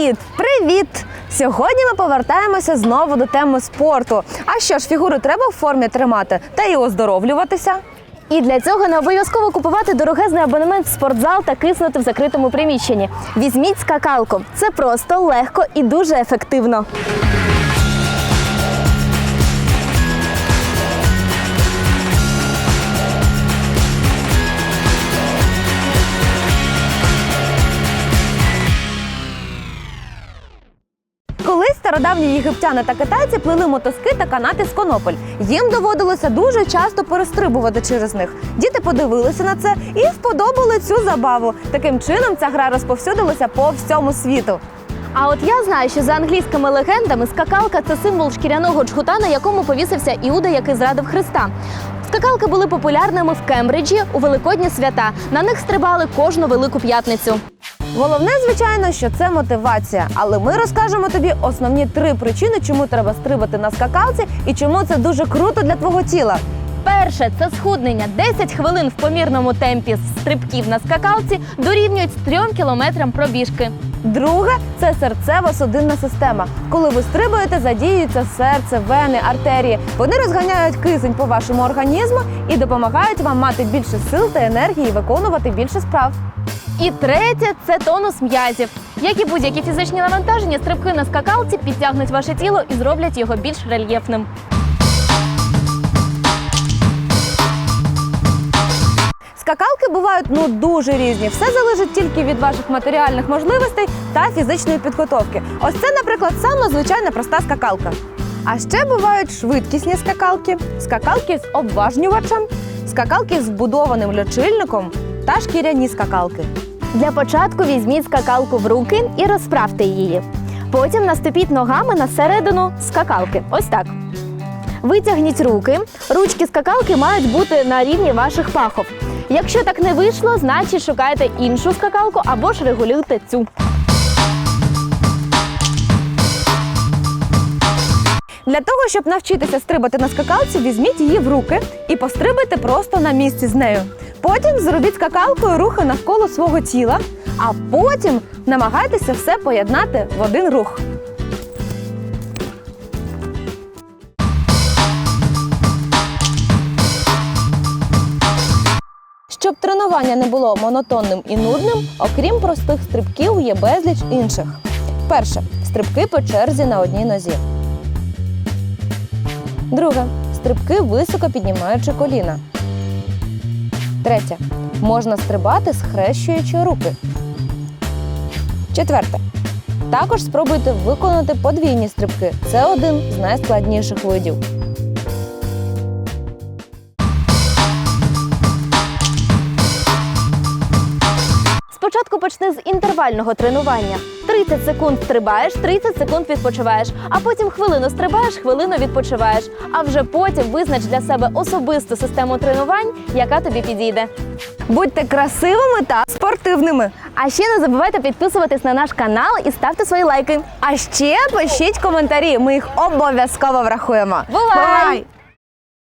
Привіт! Привіт! Сьогодні ми повертаємося знову до теми спорту. А що ж, фігуру треба в формі тримати та й оздоровлюватися. І для цього не обов'язково купувати дорогезний абонемент в спортзал та киснути в закритому приміщенні. Візьміть скакалку. Це просто, легко і дуже ефективно. Стародавні єгиптяни та китайці плели мотузки та канати з конопель. Їм доводилося дуже часто перестрибувати через них. Діти подивилися на це і вподобали цю забаву. Таким чином ця гра розповсюдилася по всьому світу. А от я знаю, що за англійськими легендами скакалка це символ шкіряного джгута, на якому повісився Іуда, який зрадив Христа. Скакалки були популярними в Кембриджі у великодні свята. На них стрибали кожну велику п'ятницю. Головне, звичайно, що це мотивація. Але ми розкажемо тобі основні три причини, чому треба стрибати на скакалці і чому це дуже круто для твого тіла. Перше це схуднення. 10 хвилин в помірному темпі з стрибків на скакалці дорівнюють 3 кілометрам пробіжки. Друге це серцева судинна система. Коли ви стрибаєте, задіюється серце, вени, артерії. Вони розганяють кисень по вашому організму і допомагають вам мати більше сил та енергії виконувати більше справ. І третє це тонус м'язів. Як і будь-які фізичні навантаження, стрибки на скакалці підтягнуть ваше тіло і зроблять його більш рельєфним. Скакалки бувають ну дуже різні. Все залежить тільки від ваших матеріальних можливостей та фізичної підготовки. Ось це, наприклад, сама звичайна проста скакалка. А ще бувають швидкісні скакалки, скакалки з обважнювачем, скакалки з вбудованим льочильником та шкіряні скакалки. Для початку візьміть скакалку в руки і розправте її. Потім наступіть ногами на середину скакалки. Ось так. Витягніть руки. Ручки скакалки мають бути на рівні ваших пахов. Якщо так не вийшло, значить шукайте іншу скакалку або ж регулюйте цю. Для того, щоб навчитися стрибати на скакалці, візьміть її в руки і пострибайте просто на місці з нею. Потім зробіть скакалкою рухи навколо свого тіла, а потім намагайтеся все поєднати в один рух. Щоб тренування не було монотонним і нудним, окрім простих стрибків, є безліч інших. Перше стрибки по черзі на одній нозі. Друге стрибки високо піднімаючи коліна. Третє. Можна стрибати, схрещуючи руки. Четверте. Також спробуйте виконати подвійні стрибки. Це один з найскладніших видів. Спочатку почни з інтервального тренування. 30 секунд стрибаєш, 30 секунд відпочиваєш, а потім хвилину стрибаєш, хвилину відпочиваєш. А вже потім визнач для себе особисту систему тренувань, яка тобі підійде. Будьте красивими та спортивними. А ще не забувайте підписуватись на наш канал і ставте свої лайки. А ще пишіть коментарі. Ми їх обов'язково врахуємо. Бувай!